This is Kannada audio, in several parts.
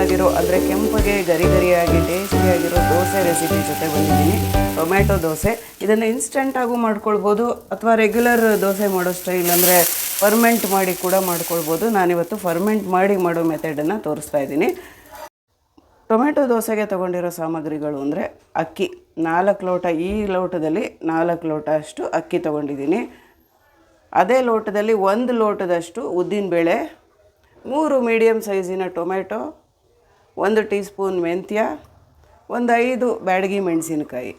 ಆಗಿರೋ ಅಂದರೆ ಕೆಂಪಗೆ ಗರಿ ಗರಿಯಾಗಿ ಟೇಸ್ಟಿಯಾಗಿರೋ ದೋಸೆ ರೆಸಿಪಿ ಜೊತೆ ಬಂದಿದ್ದೀನಿ. ಟೊಮ್ಯಾಟೊ ದೋಸೆ. ಇದನ್ನು ಇನ್ಸ್ಟೆಂಟಾಗೂ ಮಾಡ್ಕೊಳ್ಬೋದು, ಅಥವಾ ರೆಗ್ಯುಲರ್ ದೋಸೆ ಮಾಡೋ ಸ್ಟೈಲ್ ಅಂದರೆ ಫರ್ಮೆಂಟ್ ಮಾಡಿ ಕೂಡ ಮಾಡ್ಕೊಳ್ಬೋದು. ನಾನಿವತ್ತು ಫರ್ಮೆಂಟ್ ಮಾಡಿ ಮಾಡೋ ಮೆಥಡನ್ನು ತೋರಿಸ್ತಾ ಇದ್ದೀನಿ. ಟೊಮೆಟೊ ದೋಸೆಗೆ ತೊಗೊಂಡಿರೋ ಸಾಮಗ್ರಿಗಳು ಅಂದರೆ ಅಕ್ಕಿ. ನಾಲ್ಕು ಲೋಟ, ಈ ಲೋಟದಲ್ಲಿ ನಾಲ್ಕು ಲೋಟ ಅಷ್ಟು ಅಕ್ಕಿ ತೊಗೊಂಡಿದ್ದೀನಿ. ಅದೇ ಲೋಟದಲ್ಲಿ ಒಂದು ಲೋಟದಷ್ಟು ಉದ್ದಿನಬೇಳೆ, ಮೂರು ಮೀಡಿಯಮ್ ಸೈಜಿನ ಟೊಮೆಟೊ ಒಂದು ಟೀ ಸ್ಪೂನ್ ಮೆಂತ್ಯ, ಒಂದು ಐದು ಬ್ಯಾಡಗಿ ಮೆಣಸಿನಕಾಯಿ.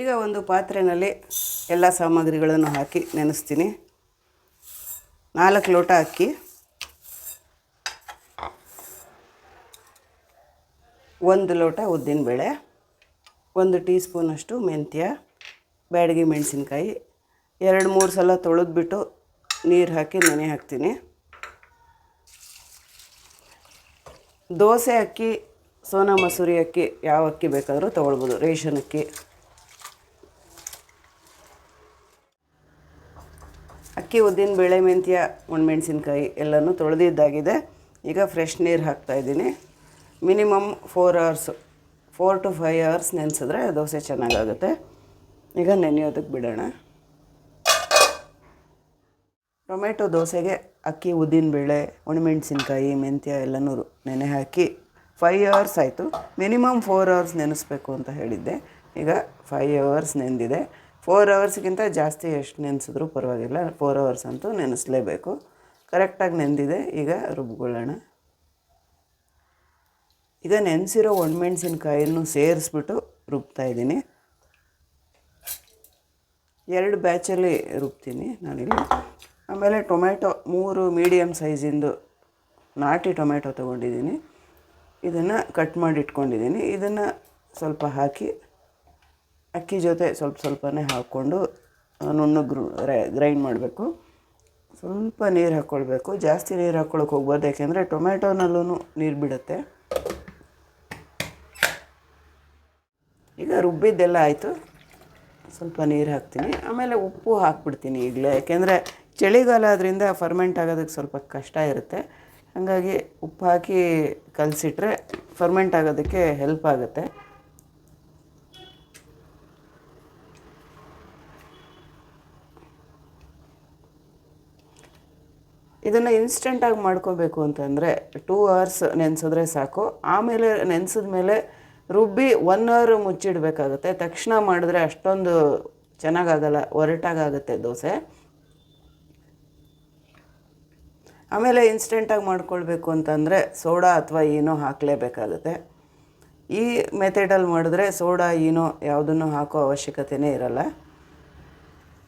ಈಗ ಒಂದು ಪಾತ್ರೆಯಲ್ಲಿ ಎಲ್ಲ ಸಾಮಗ್ರಿಗಳನ್ನು ಹಾಕಿ ನೆನೆಸ್ತೀನಿ. ನಾಲ್ಕು ಲೋಟ ಅಕ್ಕಿ, ಒಂದು ಲೋಟ ಉದ್ದಿನಬೇಳೆ, ಒಂದು ಟೀ ಸ್ಪೂನಷ್ಟು ಮೆಂತ್ಯ, ಬ್ಯಾಡಗಿ ಮೆಣಸಿನ್ಕಾಯಿ, ಎರಡು ಮೂರು ಸಲ ತೊಳೆದ್ಬಿಟ್ಟು ನೀರು ಹಾಕಿ ನೆನೆ ಹಾಕ್ತೀನಿ. ದೋಸೆ ಅಕ್ಕಿ, ಸೋನಾ ಮಸೂರಿ ಅಕ್ಕಿ ಯಾವ ಅಕ್ಕಿ ಬೇಕಾದರೂ ತೊಗೊಳ್ಬೋದು, ರೇಷನ್ ಅಕ್ಕಿ. ಅಕ್ಕಿ, ಉದ್ದಿನ ಬೇಳೆ, ಮೆಂತ್ಯ, ಒಣಮೆಣಸಿನ್ಕಾಯಿ ಎಲ್ಲನೂ ತೊಳೆದಿದ್ದಾಗಿದೆ ಈಗ ಫ್ರೆಶ್ ನೀರು ಹಾಕ್ತಾಯಿದ್ದೀನಿ minimum four hours four to five hours ನೆನೆಸಿದ್ರೆ dosa ಚೆನ್ನಾಗಾಗುತ್ತೆ. ಈಗ ನೆನೆಯೋದಕ್ಕೆ ಬಿಡೋಣ. ಟೊಮೆಟೊ ದೋಸೆಗೆ ಅಕ್ಕಿ, ಉದ್ದಿನ ಬೇಳೆ, ಒಣಮೆಣಸಿನ್ಕಾಯಿ, ಮೆಂತ್ಯ ಎಲ್ಲನೂ ನೆನೆ ಹಾಕಿ ಫೈವ್ ಅವರ್ಸ್ ಆಯಿತು. ಮಿನಿಮಮ್ ಫೋರ್ ಅವರ್ಸ್ ನೆನೆಸ್ಬೇಕು ಅಂತ ಹೇಳಿದ್ದೆ. ಈಗ ಫೈವ್ ಅವರ್ಸ್ ನೆಂದಿದೆ. ಫೋರ್ ಅವರ್ಸ್ಗಿಂತ ಜಾಸ್ತಿ ಎಷ್ಟು ನೆನೆಸಿದ್ರೂ ಪರವಾಗಿಲ್ಲ. ಫೋರ್ ಅವರ್ಸ್ ಅಂತೂ ನೆನೆಸಲೇಬೇಕು. ಕರೆಕ್ಟಾಗಿ ನೆಂದಿದೆ. ಈಗ ರುಬ್ಕೊಳ್ಳೋಣ. ಈಗ ನೆನೆಸಿರೋ ಒಣಮೆಣಸಿನ್ಕಾಯನ್ನು ಸೇರಿಸ್ಬಿಟ್ಟು ರುಬ್ತಾ ಇದ್ದೀನಿ. ಎರಡು ಬ್ಯಾಚಲ್ಲಿ ರುಬ್ತೀನಿ ನಾನಿಲ್ಲಿ. ಆಮೇಲೆ ಟೊಮೆಟೊ ಮೂರು ಮೀಡಿಯಮ್ ಸೈಜಿಂದು ನಾಟಿ ಟೊಮೆಟೊ ತೊಗೊಂಡಿದ್ದೀನಿ. ಇದನ್ನು ಕಟ್ ಮಾಡಿ ಇಟ್ಕೊಂಡಿದ್ದೀನಿ. ಇದನ್ನು ಸ್ವಲ್ಪ ಹಾಕಿ ಅಕ್ಕಿ ಜೊತೆ ಸ್ವಲ್ಪ ಸ್ವಲ್ಪನೇ ಹಾಕ್ಕೊಂಡು ನುಣ್ಣು ಗ್ರು ಗ್ರೈಂಡ್ ಮಾಡಬೇಕು. ಸ್ವಲ್ಪ ನೀರು ಹಾಕ್ಕೊಳ್ಬೇಕು ಜಾಸ್ತಿ ನೀರು ಹಾಕ್ಕೊಳಕ್ಕೆ ಹೋಗ್ಬಾರ್ದು. ಯಾಕೆಂದರೆ ಟೊಮೆಟೊನಲ್ಲೂ ನೀರು ಬಿಡುತ್ತೆ. ಈಗ ರುಬ್ಬಿದ್ದೆಲ್ಲ ಆಯಿತು. ಸ್ವಲ್ಪ ನೀರು ಹಾಕ್ತೀನಿ. ಆಮೇಲೆ ಉಪ್ಪು ಹಾಕ್ಬಿಡ್ತೀನಿ ಈಗಲೇ. ಯಾಕೆಂದರೆ ಚಳಿಗಾಲ ಆದ್ದರಿಂದ ಫರ್ಮೆಂಟ್ ಆಗೋದಕ್ಕೆ ಸ್ವಲ್ಪ ಕಷ್ಟ ಇರುತ್ತೆ. ಹಾಗಾಗಿ ಉಪ್ಪು ಹಾಕಿ ಕಲಸಿಟ್ರೆ ಫರ್ಮೆಂಟ್ ಆಗೋದಕ್ಕೆ ಹೆಲ್ಪ್ ಆಗುತ್ತೆ. ಇದನ್ನು ಇನ್ಸ್ಟೆಂಟಾಗಿ ಮಾಡ್ಕೋಬೇಕು ಅಂತಂದರೆ ಟೂ ಅವರ್ಸ್ ನೆನೆಸಿದ್ರೆ ಸಾಕು. ಆಮೇಲೆ ನೆನೆಸಿದ ಮೇಲೆ ರುಬ್ಬಿ ಒನ್ ಅವರ್ ಮುಚ್ಚಿಡಬೇಕಾಗುತ್ತೆ. ತಕ್ಷಣ ಮಾಡಿದ್ರೆ ಅಷ್ಟೊಂದು ಚೆನ್ನಾಗಾಗಲ್ಲ ಒರಟಾಗುತ್ತೆ ದೋಸೆ. ಆಮೇಲೆ ಇನ್ಸ್ಟೆಂಟಾಗಿ ಮಾಡ್ಕೊಳ್ಬೇಕು ಅಂತಂದರೆ ಸೋಡಾ ಅಥವಾ ಏನೋ ಹಾಕಲೇಬೇಕಾಗುತ್ತೆ. ಈ ಮೆಥಡಲ್ಲಿ ಮಾಡಿದ್ರೆ ಸೋಡಾ ಏನೋ ಯಾವುದನ್ನು ಹಾಕೋ ಅವಶ್ಯಕತೆಯೇ ಇರಲ್ಲ.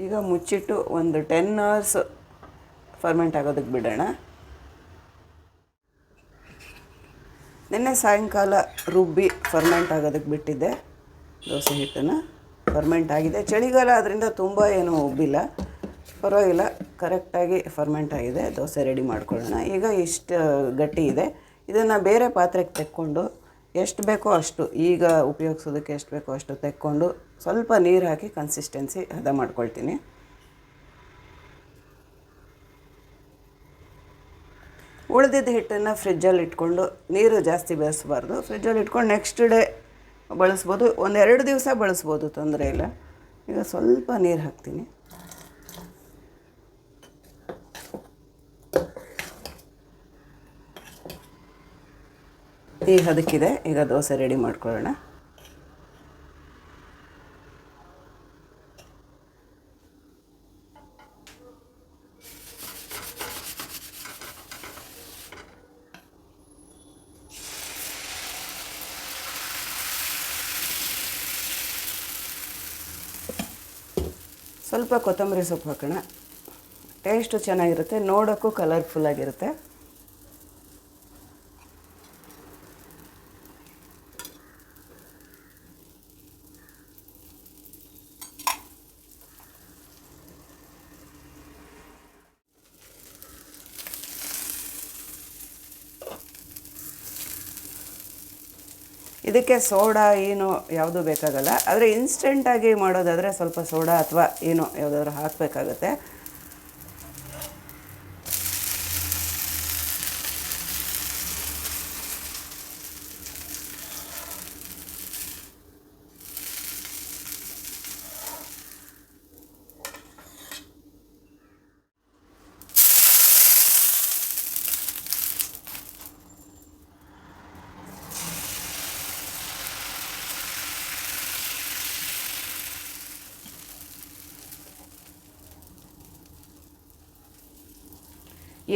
ಈಗ ಮುಚ್ಚಿಟ್ಟು ಒಂದು ಟೆನ್ ಅವರ್ಸ್ ಫರ್ಮೆಂಟ್ ಆಗೋದಕ್ಕೆ ಬಿಡೋಣ. ನಿನ್ನೆ ಸಾಯಂಕಾಲ ರುಬ್ಬಿ ಫರ್ಮೆಂಟ್ ಆಗೋದಕ್ಕೆ ಬಿಟ್ಟಿದ್ದೆ. ದೋಸೆ ಹಿಟ್ಟನ್ನು. ಫರ್ಮೆಂಟ್ ಆಗಿದೆ. ಚಳಿಗಾಲ ಅದರಿಂದ ತುಂಬ ಏನೂ ಉಬ್ಬಿಲ್ಲ. ಪರವಾಗಿಲ್ಲ, ಕರೆಕ್ಟಾಗಿ ಫರ್ಮೆಂಟ್ ಆಗಿದೆ, ದೋಸೆ ರೆಡಿ ಮಾಡ್ಕೊಳ್ಳೋಣ. ಈಗ ಇಷ್ಟು ಗಟ್ಟಿ ಇದೆ. ಇದನ್ನು ಬೇರೆ ಪಾತ್ರೆಗೆ ತೆಕ್ಕೊಂಡು ಎಷ್ಟು ಬೇಕೋ ಅಷ್ಟು, ಈಗ ಉಪಯೋಗಿಸೋದಕ್ಕೆ ಎಷ್ಟು ಬೇಕೋ ಅಷ್ಟು ತೆಕ್ಕೊಂಡು ಸ್ವಲ್ಪ ನೀರು ಹಾಕಿ ಕನ್ಸಿಸ್ಟೆನ್ಸಿ ಹದ ಮಾಡ್ಕೊಳ್ತೀನಿ. ಉಳಿದಿದ್ದ ಹಿಟ್ಟನ್ನು ಫ್ರಿಜ್ಜಲ್ಲಿ ಇಟ್ಕೊಂಡು ನೀರು ಜಾಸ್ತಿ ಬೆಳೆಸಬಾರ್ದು ಫ್ರಿಜ್ಜಲ್ಲಿ ಇಟ್ಕೊಂಡು ನೆಕ್ಸ್ಟ್ ಡೇ ಬಳಸ್ಬೋದು. ಒಂದೆರಡು ದಿವಸ ಬಳಸ್ಬೋದು, ತೊಂದರೆ ಇಲ್ಲ. ಈಗ ಸ್ವಲ್ಪ ನೀರು ಹಾಕ್ತೀನಿ. ಈಗ ಅದಕ್ಕಿದೆ ಈಗ ದೋಸೆ ರೆಡಿ ಮಾಡ್ಕೊಳ್ಳೋಣ. ಸ್ವಲ್ಪ ಕೊತ್ತಂಬರಿ ಸೊಪ್ಪು ಹಾಕೋಣ. ಟೇಸ್ಟು ಚೆನ್ನಾಗಿರುತ್ತೆ. ನೋಡೋಕ್ಕೂ ಕಲರ್ಫುಲ್ಲಾಗಿರುತ್ತೆ ಇದಕ್ಕೆ ಸೋಡಾ ಏನು ಯಾವುದೂ ಬೇಕಾಗಲ್ಲ. ಆದರೆ ಇನ್ಸ್ಟೆಂಟಾಗಿ ಮಾಡೋದಾದರೆ ಸ್ವಲ್ಪ ಸೋಡಾ ಅಥವಾ ಏನೋ ಯಾವುದಾದ್ರೂ ಹಾಕಬೇಕಾಗತ್ತೆ.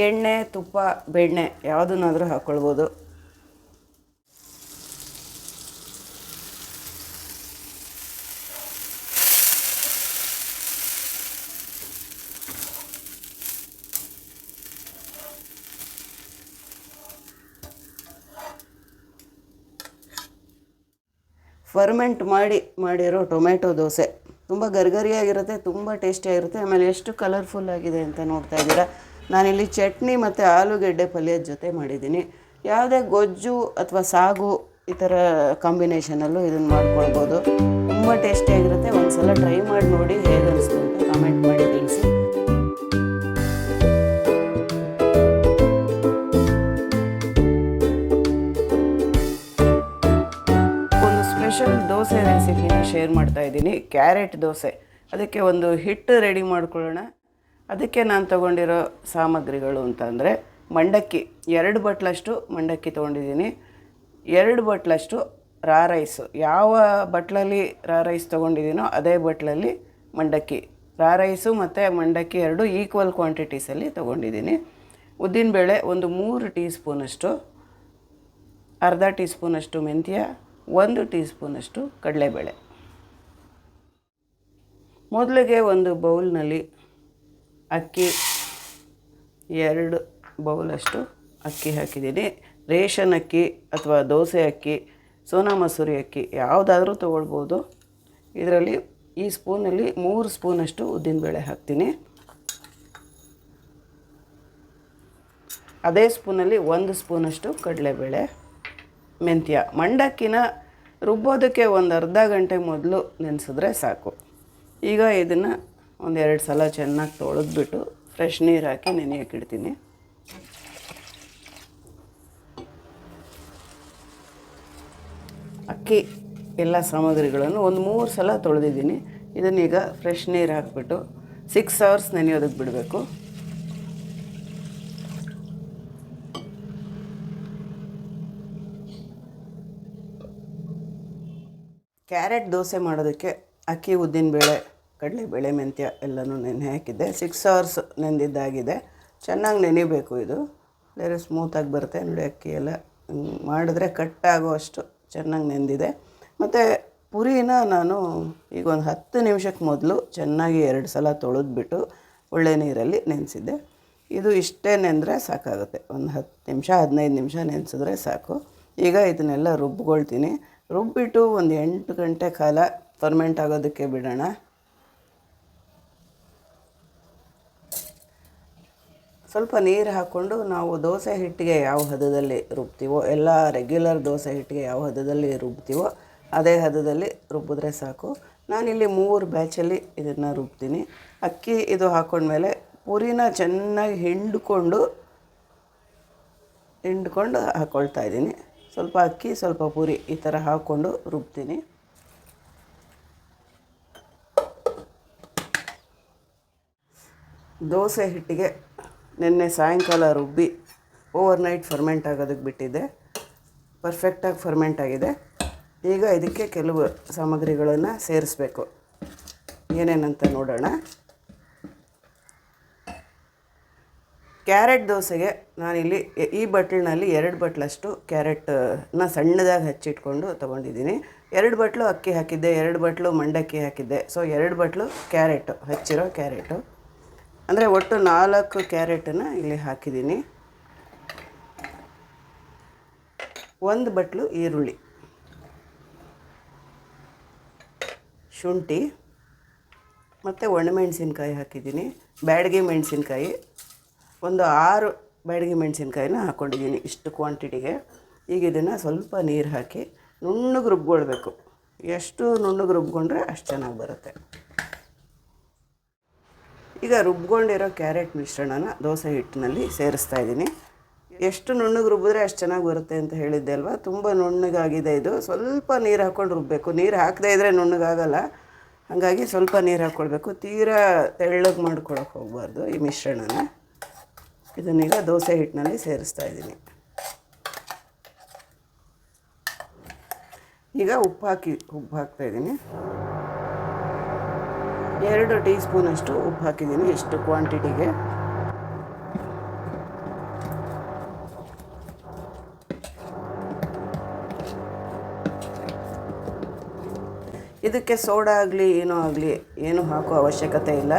ಎಣ್ಣೆ, ತುಪ್ಪ, ಬೆಣ್ಣೆ ಯಾವುದನ್ನಾದರೂ ಹಾಕ್ಕೊಳ್ಬೋದು. ಫರ್ಮೆಂಟ್ ಮಾಡಿ ಮಾಡಿರೋ ಟೊಮೆಟೊ ದೋಸೆ ತುಂಬ ಗರ್ಗರಿಯಾಗಿರುತ್ತೆ, ತುಂಬ ಟೇಸ್ಟಿಯಾಗಿರುತ್ತೆ, ಆಮೇಲೆ ಎಷ್ಟು ಕಲರ್ಫುಲ್ ಆಗಿದೆ ಅಂತ ನೋಡ್ತಾ ಇದ್ದೀರಾ? ನಾನಿಲ್ಲಿ ಚಟ್ನಿ ಮತ್ತು ಆಲೂಗೆಡ್ಡೆ ಪಲ್ಯದ ಜೊತೆ ಮಾಡಿದ್ದೀನಿ. ಯಾವುದೇ ಗೊಜ್ಜು ಅಥವಾ ಸಾಗು ಈ ಥರ ಕಾಂಬಿನೇಷನಲ್ಲೂ ಇದನ್ನು ಮಾಡ್ಕೊಳ್ಬೋದು. ತುಂಬ ಟೇಸ್ಟಿಯಾಗಿರುತ್ತೆ ಒಂದು ಸಲ ಟ್ರೈ ಮಾಡಿ ನೋಡಿ ಹೇಗೆ ಅನಿಸ್ತು ಅಂತ ಕಮೆಂಟ್ ಮಾಡಿ ತಿಳಿಸಿ. ಒಂದು ಸ್ಪೆಷಲ್ ದೋಸೆ ರೆಸಿಪಿನ ಶೇರ್ ಮಾಡ್ತಾ ಇದ್ದೀನಿ. ಕ್ಯಾರೆಟ್ ದೋಸೆ. ಅದಕ್ಕೆ ಒಂದು ಹಿಟ್ಟು ರೆಡಿ ಮಾಡ್ಕೊಳ್ಳೋಣ. ಅದಕ್ಕೆ ನಾನು ತಗೊಂಡಿರೋ ಸಾಮಗ್ರಿಗಳು ಅಂತಂದರೆ ಮಂಡಕ್ಕಿ, ಎರಡು ಬಟ್ಲಷ್ಟು ಮಂಡಕ್ಕಿ ತೊಗೊಂಡಿದ್ದೀನಿ. ಎರಡು ಬಟ್ಲಷ್ಟು ರಾ ರೈಸು. ಯಾವ ಬಟ್ಲಲ್ಲಿ ರಾ ರೈಸ್ ತೊಗೊಂಡಿದ್ದೀನೋ ಅದೇ ಬಟ್ಲಲ್ಲಿ ಮಂಡಕ್ಕಿ. ರಾ ರೈಸು ಮತ್ತು ಮಂಡಕ್ಕಿ ಎರಡು ಈಕ್ವಲ್ ಕ್ವಾಂಟಿಟೀಸಲ್ಲಿ ತೊಗೊಂಡಿದ್ದೀನಿ. ಉದ್ದಿನಬೇಳೆ ಒಂದು ಮೂರು ಟೀ ಸ್ಪೂನಷ್ಟು ಅರ್ಧ ಟೀ ಸ್ಪೂನಷ್ಟು ಮೆಂತ್ಯ, ಒಂದು ಟೀ ಸ್ಪೂನಷ್ಟು ಕಡಲೆಬೇಳೆ. ಮೊದಲಿಗೆ ಒಂದು ಬೌಲ್ನಲ್ಲಿ ಅಕ್ಕಿ ಎರಡು ಬೌಲಷ್ಟು ಅಕ್ಕಿ ಹಾಕಿದ್ದೀನಿ. ರೇಷನ್ ಅಕ್ಕಿ ಅಥವಾ ದೋಸೆ ಅಕ್ಕಿ, ಸೋನಾ ಮಸೂರಿ ಅಕ್ಕಿ ಯಾವುದಾದ್ರೂ ತೊಗೊಳ್ಬೋದು. ಇದರಲ್ಲಿ ಈ ಸ್ಪೂನಲ್ಲಿ ಮೂರು ಸ್ಪೂನಷ್ಟು ಉದ್ದಿನಬೇಳೆ ಹಾಕ್ತೀನಿ. ಅದೇ ಸ್ಪೂನಲ್ಲಿ ಒಂದು ಸ್ಪೂನಷ್ಟು ಕಡಲೆಬೇಳೆ, ಮೆಂತ್ಯ. ಮಂಡಕ್ಕಿನ ರುಬ್ಬೋದಕ್ಕೆ ಒಂದು ಅರ್ಧ ಗಂಟೆ ಮೊದಲು ನೆನೆಸಿದ್ರೆ ಸಾಕು. ಈಗ ಇದನ್ನು ಒಂದೆರಡು ಸಲ ಚೆನ್ನಾಗಿ ತೊಳೆದ್ಬಿಟ್ಟು ಫ್ರೆಶ್ ನೀರು ಹಾಕಿ ನೆನೆಯೋಕೆ ಇಡ್ತೀನಿ. ಅಕ್ಕಿ ಎಲ್ಲ ಸಾಮಗ್ರಿಗಳನ್ನು ಒಂದು ಮೂರು ಸಲ ತೊಳೆದಿದ್ದೀನಿ. ಇದನ್ನೀಗ ಫ್ರೆಶ್ ನೀರು ಹಾಕ್ಬಿಟ್ಟು ಸಿಕ್ಸ್ ಅವರ್ಸ್ ನೆನೆಯೋದಕ್ಕೆ ಬಿಡಬೇಕು. ಕ್ಯಾರೆಟ್ ದೋಸೆ ಮಾಡೋದಕ್ಕೆ ಅಕ್ಕಿ ಉದ್ದಿನಬೇಳೆ ಕಡಲೆಬೇಳೆ ಮೆಂತ್ಯ ಎಲ್ಲನೂ ನೆನೆ ಹಾಕಿದ್ದೆ. ಸಿಕ್ಸ್ ಅವರ್ಸ್ ನೆಂದಿದ್ದಾಗಿದೆ. ಚೆನ್ನಾಗಿ ನೆನಿಬೇಕು ಇದು. ಬೇರೆ ಸ್ಮೂತಾಗಿ ಬರುತ್ತೆ. ನೋಡಿ ಅಕ್ಕಿ ಎಲ್ಲ ಮಾಡಿದ್ರೆ ಕಟ್ಟಾಗೋ ಅಷ್ಟು ಚೆನ್ನಾಗಿ ನೆಂದಿದೆ. ಮತ್ತು ಪುರಿನ ನಾನು ಈಗ ಒಂದು ಹತ್ತು ನಿಮಿಷಕ್ಕೆ ಮೊದಲು ಚೆನ್ನಾಗಿ ಎರಡು ಸಲ ತೊಳೆದ್ಬಿಟ್ಟು ಒಳ್ಳೆ ನೀರಲ್ಲಿ ನೆನೆಸಿದ್ದೆ. ಇದು ಇಷ್ಟೇ ನೆಂದರೆ ಸಾಕಾಗುತ್ತೆ. ಒಂದು ಹತ್ತು ನಿಮಿಷ, ಹದಿನೈದು ನಿಮಿಷ ನೆನೆಸಿದ್ರೆ ಸಾಕು. ಈಗ ಇದನ್ನೆಲ್ಲ ರುಬ್ಬಿಕೊಳ್ತೀನಿ. ರುಬ್ಬಿಟ್ಟು ಒಂದು ಎಂಟು ಗಂಟೆ ಕಾಲ ಫರ್ಮೆಂಟ್ ಆಗೋದಕ್ಕೆ ಬಿಡೋಣ. ಸ್ವಲ್ಪ ನೀರು ಹಾಕ್ಕೊಂಡು ನಾವು ದೋಸೆ ಹಿಟ್ಟಿಗೆ ಯಾವ ಹದದಲ್ಲಿ ರುಬ್ತೀವೋ, ಎಲ್ಲ ರೆಗ್ಯುಲರ್ ದೋಸೆ ಹಿಟ್ಟಿಗೆ ಯಾವ ಹದದಲ್ಲಿ ರುಬ್ತೀವೋ, ಅದೇ ಹದದಲ್ಲಿ ರುಬ್ಬಿದ್ರೆ ಸಾಕು. ನಾನಿಲ್ಲಿ ಮೂರು ಬ್ಯಾಚಲ್ಲಿ ಇದನ್ನು ರುಬ್ತೀನಿ. ಅಕ್ಕಿ ಇದು ಹಾಕ್ಕೊಂಡ್ಮೇಲೆ ಪುರಿನ ಚೆನ್ನಾಗಿ ಹಿಂಡ್ಕೊಂಡು ಹಿಂಡ್ಕೊಂಡು ಹಾಕ್ಕೊಳ್ತಾ ಇದ್ದೀನಿ. ಸ್ವಲ್ಪ ಅಕ್ಕಿ, ಸ್ವಲ್ಪ ಪುರಿ ಈ ಥರ ಹಾಕ್ಕೊಂಡು ರುಬ್ತೀನಿ. ದೋಸೆ ಹಿಟ್ಟಿಗೆ ನಿನ್ನೆ ಸಾಯಂಕಾಲ ರುಬ್ಬಿ ಓವರ್ ನೈಟ್ ಫರ್ಮೆಂಟ್ ಆಗೋದಕ್ಕೆ ಬಿಟ್ಟಿದ್ದೆ. ಪರ್ಫೆಕ್ಟಾಗಿ ಫರ್ಮೆಂಟ್ ಆಗಿದೆ. ಈಗ ಇದಕ್ಕೆ ಕೆಲವು ಸಾಮಗ್ರಿಗಳನ್ನು ಸೇರಿಸ್ಬೇಕು. ಏನೇನಂತ ನೋಡೋಣ. ಕ್ಯಾರೆಟ್ ದೋಸೆಗೆ ನಾನಿಲ್ಲಿ ಈ ಬಟ್ಲಿನಲ್ಲಿ ಎರಡು ಬಟ್ಲಷ್ಟು ಕ್ಯಾರೆಟ್ನ ಸಣ್ಣದಾಗಿ ಹಚ್ಚಿಟ್ಕೊಂಡು ತೊಗೊಂಡಿದ್ದೀನಿ. ಎರಡು ಬಟ್ಲು ಅಕ್ಕಿ ಹಾಕಿದ್ದೆ, ಎರಡು ಬಟ್ಲು ಮಂಡಕ್ಕಿ ಹಾಕಿದ್ದೆ. ಸೊ ಎರಡು ಬಟ್ಲು ಕ್ಯಾರೆಟು, ಹಚ್ಚಿರೋ ಕ್ಯಾರೆಟು. ಅಂದರೆ ಒಟ್ಟು ನಾಲ್ಕು ಕ್ಯಾರೆಟನ್ನು ಇಲ್ಲಿ ಹಾಕಿದ್ದೀನಿ. ಒಂದು ಬಟ್ಲು ಈರುಳ್ಳಿ. ಶುಂಠಿ. ಮತ್ತು ಒಣಮೆಣಸಿನ್ಕಾಯಿ ಹಾಕಿದ್ದೀನಿ. ಬ್ಯಾಡಗಿ ಮೆಣಸಿನ್ಕಾಯಿ. ಒಂದು ಆರು ಬ್ಯಾಡಗಿ ಮೆಣಸಿನ್ಕಾಯಿನ ಹಾಕ್ಕೊಂಡಿದ್ದೀನಿ ಇಷ್ಟು ಕ್ವಾಂಟಿಟಿಗೆ. ಈಗ ಇದನ್ನು ಸ್ವಲ್ಪ ನೀರು ಹಾಕಿ ನುಣ್ಣಗೆ ರುಬ್ಕೊಳ್ಬೇಕು. ಎಷ್ಟು ನುಣ್ಣಗೆ ರುಬ್ಕೊಂಡ್ರೆ ಅಷ್ಟು ಚೆನ್ನಾಗಿ ಬರುತ್ತೆ. ಈಗ ರುಬ್ಕೊಂಡಿರೋ ಕ್ಯಾರೆಟ್ ಮಿಶ್ರಣನ ದೋಸೆ ಹಿಟ್ಟಿನಲ್ಲಿ ಸೇರಿಸ್ತಾ ಇದ್ದೀನಿ. ಎಷ್ಟು ನುಣ್ಣಗೆ ರುಬ್ಬಿದ್ರೆ ಅಷ್ಟು ಚೆನ್ನಾಗಿ ಬರುತ್ತೆ ಅಂತ ಹೇಳಿದ್ದೆ ಅಲ್ವಾ? ತುಂಬ ನುಣ್ಣಗಾಗಿದೆ ಇದು. ಸ್ವಲ್ಪ ನೀರು ಹಾಕ್ಕೊಂಡು ರುಬ್ಬಬೇಕು ನೀರು ಹಾಕದೇ ಇದ್ದರೆ ನುಣ್ಣಗಾಗಲ್ಲ. ಹಾಗಾಗಿ ಸ್ವಲ್ಪ ನೀರು ಹಾಕ್ಕೊಳ್ಬೇಕು ತೀರಾ ತೆಳ್ಳಗೆ ಮಾಡ್ಕೊಳಕ್ಕೆ ಹೋಗಬಾರ್ದು ಈ ಮಿಶ್ರಣನ. ಇದನ್ನೀಗ ದೋಸೆ ಹಿಟ್ಟಿನಲ್ಲಿ ಸೇರಿಸ್ತಾ ಇದ್ದೀನಿ. ಈಗ ಉಪ್ಪು ಹಾಕಿ ಉಪ್ಪು ಹಾಕ್ತಾ ಇದ್ದೀನಿ. ಎರಡು ಟೀ ಸ್ಪೂನಷ್ಟು ಉಪ್ಪು ಹಾಕಿದ್ದೀನಿ, ಎಷ್ಟು ಕ್ವಾಂಟಿಟಿಗೆ? ಇದಕ್ಕೆ ಸೋಡಾ ಆಗಲಿ, ಏನೂ ಆಗಲಿ, ಏನು ಹಾಕೋ ಅವಶ್ಯಕತೆ ಇಲ್ಲ.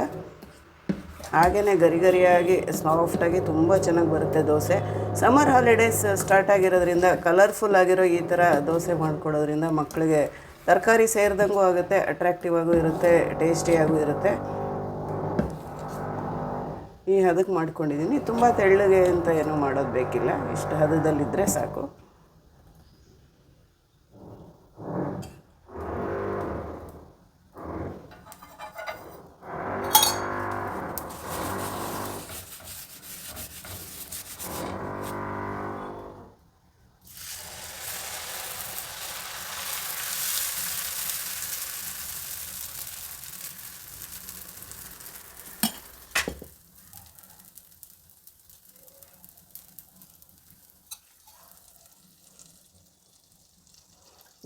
ಹಾಗೆಯೇ ಗರಿ ಗರಿಯಾಗಿ, ಸಾಫ್ಟಾಗಿ ತುಂಬ ಚೆನ್ನಾಗಿ ಬರುತ್ತೆ ದೋಸೆ. ಸಮ್ಮರ್ ಹಾಲಿಡೇಸ್ ಸ್ಟಾರ್ಟ್ ಆಗಿರೋದ್ರಿಂದ, ಕಲರ್ಫುಲ್ ಆಗಿರೋ ಈ ಥರ ದೋಸೆ ಮಾಡಿಕೊಡೋದ್ರಿಂದ ಮಕ್ಕಳಿಗೆ ತರಕಾರಿ ಸೇರಿದಂಗೂ ಆಗುತ್ತೆ ಅಟ್ರಾಕ್ಟಿವ್ ಆಗೂ ಇರುತ್ತೆ ಟೇಸ್ಟಿಯಾಗೂ ಇರುತ್ತೆ. ಈ ಹದಕ್ಕೆ ಮಾಡ್ಕೊಂಡಿದ್ದೀನಿ ತುಂಬ ತೆಳ್ಳಗೆ ಅಂತ ಏನೂ ಮಾಡೋದು ಬೇಕಿಲ್ಲ. ಇಷ್ಟು ಹದದಲ್ಲಿದ್ದರೆ ಸಾಕು.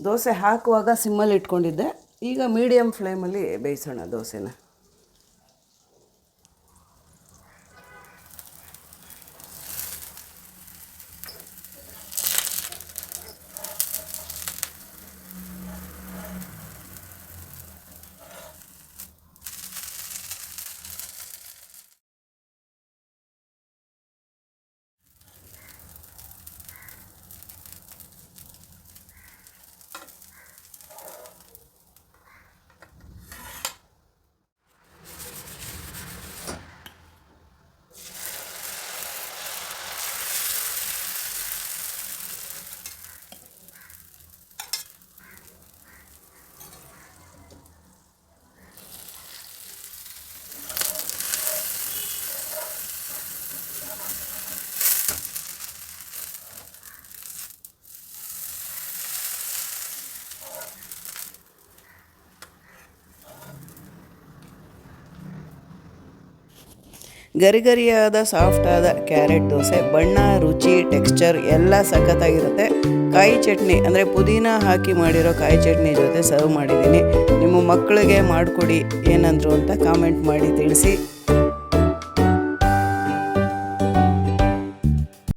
ದೋಸೆ ಹಾಕುವಾಗ ಸಿಮ್ಮಲ್ಲಿ ಇಟ್ಕೊಂಡಿದ್ದೆ. ಈಗ ಮೀಡಿಯಮ್ ಫ್ಲೇಮಲ್ಲಿ ಬೇಯಿಸೋಣ ದೋಸೆನ. ಗರಿ ಗರಿಯಾದ ಸಾಫ್ಟ್ ಆದ ಕ್ಯಾರೆಟ್ ದೋಸೆ, ಬಣ್ಣ, ರುಚಿ, ಟೆಕ್ಸ್ಚರ್ ಎಲ್ಲ ಸಖತ್ತಾಗಿರುತ್ತೆ. ಕಾಯಿ ಚಟ್ನಿ ಅಂದರೆ ಪುದೀನ ಹಾಕಿ ಮಾಡಿರೋ ಕಾಯಿ ಚಟ್ನಿ ಜೊತೆ ಸರ್ವ್ ಮಾಡಿದ್ದೀನಿ. ನಿಮ್ಮ ಮಕ್ಕಳಿಗೆ ಮಾಡಿಕೊಡಿ ಏನಂದ್ರು ಅಂತ ಕಾಮೆಂಟ್ ಮಾಡಿ ತಿಳಿಸಿ.